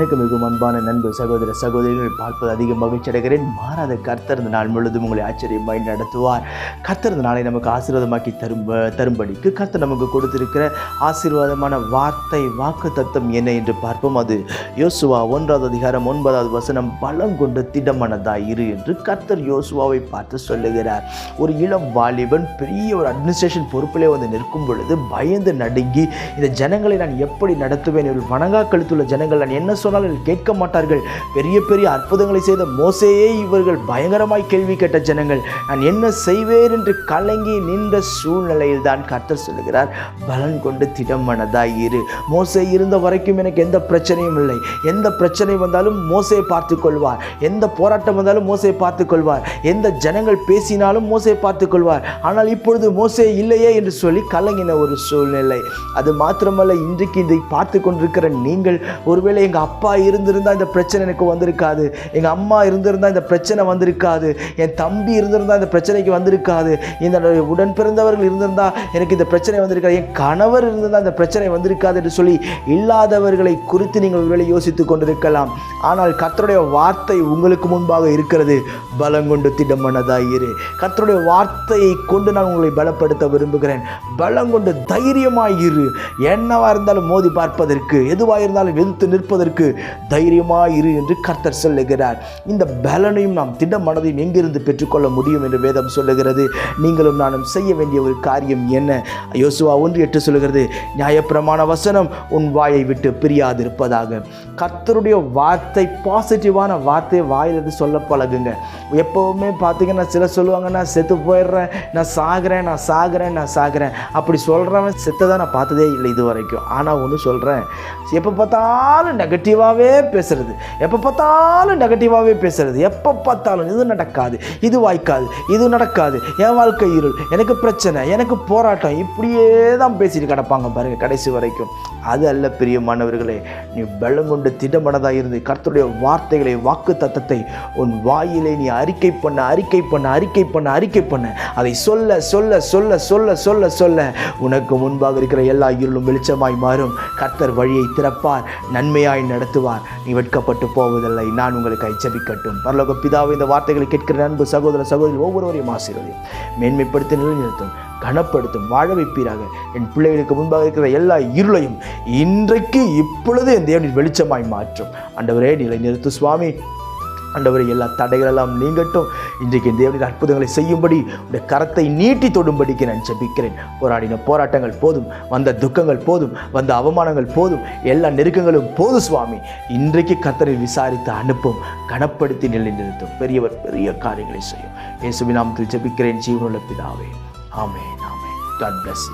எனக்கு மிகவும் அன்பான நண்பு சகோதர சகோதரிகள் பார்ப்பது அதிக மகிழ்ச்சி அடைகிறேன். மாறாத கர்த்தர்ந்த நாள் முழுவதும் உங்களை ஆச்சரியமாய் நடத்துவார். கர்த்தர்ந்த நாளை நமக்கு ஆசீர்வாதமாக்கி தரும் தரும்படிக்கு கர்த்தர் நமக்கு கொடுத்திருக்கிற ஆசீர்வாதமான வார்த்தை வாக்கு தத்துவம் என்ன என்று பார்ப்போம். அது யோசுவா ஒன்றாவது அதிகாரம் ஒன்பதாவது வசனம் பலம் கொண்டு திடமனதாய் இரு என்று கர்த்தர் யோசுவாவை பார்த்து சொல்லுகிறார். ஒரு இளம் வாலிபன் பெரிய ஒரு அட்மினிஸ்ட்ரேஷன் பொறுப்பிலே வந்து நிற்கும் பொழுது பயந்து நடுங்கி இந்த ஜனங்களை நான் எப்படி நடத்துவேன்? ஒரு வணங்கா கழுத்துள்ள ஜனங்கள் நான் என்ன சொன்னால் கேட்க மாட்டார்கள். பெரிய பெரிய அற்புதங்களை செய்த மோசையே இவர்கள் பயங்கரமாய் கேள்வி கேட்ட ஜனங்கள். நான் என்ன செய்வேன்? என்று கலங்கி நின்ற சூழ்நிலையில் தான் கர்த்தர் சொல்லுகிறார். பலன் கொண்டு திடமனதாய் இரு. மோசை இருந்த வரைக்கும் எனக்கு எந்த பிரச்சனையும் இல்லை. எந்த பிரச்சனை வந்தாலும் மோசையை பார்த்து கொள்வார். எந்த போராட்டம் வந்தாலும் மோசையை பார்த்து கொள்வார். எந்த ஜனங்கள் பேசினாலும் மோசையை பார்த்து கொள்வார். ஆனால் இப்பொழுது மோசே இல்லையே என்று சொல்லி கலங்கின ஒரு சூழ்நிலை. அது மாத்திரமல்ல இன்றைக்கு இதை பார்த்து கொண்டிருக்கிற நீங்கள் ஒருவேளை எங்கள் அப்பா இருந்திருந்தால் இந்த பிரச்சனை எனக்கு வந்திருக்காது. எங்கள் அம்மா இருந்திருந்தால் இந்த பிரச்சனை வந்திருக்காது. என் தம்பி இருந்திருந்தால் இந்த பிரச்சனைக்கு வந்திருக்காது. இந்த உடன் பிறந்தவர்கள் இருந்திருந்தால் எனக்கு இந்த பிரச்சனை வந்திருக்காது. என் கணவர் இருந்திருந்தால் இந்த பிரச்சனை வந்திருக்காது என்று சொல்லி இல்லாதவர்களை குறித்து நீங்கள் ஒருவேளை யோசித்துக் கொண்டிருக்கலாம். ஆனால் கத்தருடைய வார்த்தை உங்களுக்கு முன்பாக இருக்கிறது. பலங்கொண்டு திடமனதாய் இரு. கத்தருடைய வார்த்தையை கொண்டு நான் உங்களை பலப்படுத்த விரும்புகிறேன். பலங்கொண்டு தைரியமாய் இரு. என்னவா இருந்தாலும் மோதி பார்ப்பதற்கு எதுவாக இருந்தாலும் எதிர்த்து நிற்பதற்கு தைரியமாய் இரு என்று கர்த்தர் சொல்லுகிறார். இந்த பலனையும் நாம் திட மனதையும் எங்கிருந்து பெற்றுக்கொள்ள முடியும் என்று வேதம் சொல்லுகிறது. நீங்களும் நானும் செய்ய வேண்டிய ஒரு காரியம் என்ன? யோசுவா ஒன்று எட்டு சொல்லுகிறது நியாயப்பிரமாண வசனம் உன் வாயை விட்டு பிரியாதிருப்பதாக. கர்த்தருடைய வார்த்தை பாசிட்டிவான வார்த்தையை வாயிலிருந்து சொல்ல பழகுங்க. எப்போவுமே பார்த்தீங்கன்னா சில சொல்லுவாங்க நான் செத்து போயிடுறேன் நான் சாகிறேன் நான் சாகிறேன் நான் சாகிறேன். அப்படி சொல்கிறவன் செத்ததை நான் பார்த்ததே இல்லை இது வரைக்கும் ஆனால் ஒன்று சொல்கிறேன் எப்போ பார்த்தாலும் நெகட்டிவ் நெகட்டிவாகவே பேசுறது. எப்போ பார்த்தாலும் நெகட்டிவாகவே பேசுறது. எப்போ பார்த்தாலும் இது நடக்காது இது வாய்க்காது இது நடக்காது. என் வாழ்க்கை இருள் எனக்கு பிரச்சனை எனக்கு போராட்டம் இப்படியே தான் பேசிட்டு கிடப்பாங்க பாருங்க கடைசி வரைக்கும். அது அல்ல பிரியமானவர்களே நீ பலம் கொண்டு திடமனதாக இருந்து கர்த்தருடைய வார்த்தைகளை வாக்கு தத்தத்தை உன் வாயிலே நீ அறிக்கை பண்ண அறிக்கை பண்ண அறிக்கை பண்ண அறிக்கை பண்ண. அதை சொல்ல சொல்ல சொல்ல சொல்ல சொல்ல சொல்ல உனக்கு முன்பாக இருக்கிற எல்லா இருளும் வெளிச்சமாய் மாறும். கர்த்தர் வழியை திறப்பார். நன்மையாய் நடத்துவார். நீ வெட்கப்பட்டு போவதில்லை. நான் உங்களுக்கு எச்சரிக்கட்டும் பரலோக பிதாவை இந்த வார்த்தைகளை கேட்கிற அன்பு சகோதர சகோதரி ஒவ்வொருவரையும் ஆசீர்வதியும். மேன்மைப்படுத்தி நிலைநிறுத்தும். கனப்படுத்தும். வாழ வைப்பீராக. என் பிள்ளைகளுக்கு முன்பாக இருக்கிற எல்லா இருளையும் இன்றைக்கு இப்பொழுது என் தேவனின் வெளிச்சமாய் மாற்றும். அண்டவரே நிலை நிறுத்து சுவாமி. ஆண்டவரே எல்லா தடைகளெல்லாம் நீங்கட்டும். இன்றைக்கு என் தேவனின் அற்புதங்களை செய்யும்படி உடைய கரத்தை நீட்டி தொடும்படிக்கு நான் ஜெபிக்கிறேன். போராடின போராட்டங்கள் போதும் வந்த துக்கங்கள் போதும் வந்த அவமானங்கள் போதும் எல்லா நெருக்கங்களும் போதும் சுவாமி. இன்றைக்கு கத்தரை விசாரித்து அனுப்பும் கனப்படுத்தி நிலை நிறுத்தும் பெரியவர் பெரிய காரியங்களை செய்யும். இயேசுவின் நாமத்தில் ஜெபிக்கிறேன் ஜீவனுள்ள பிதாவே. ஆமே ஆமே காட் பிளஸ்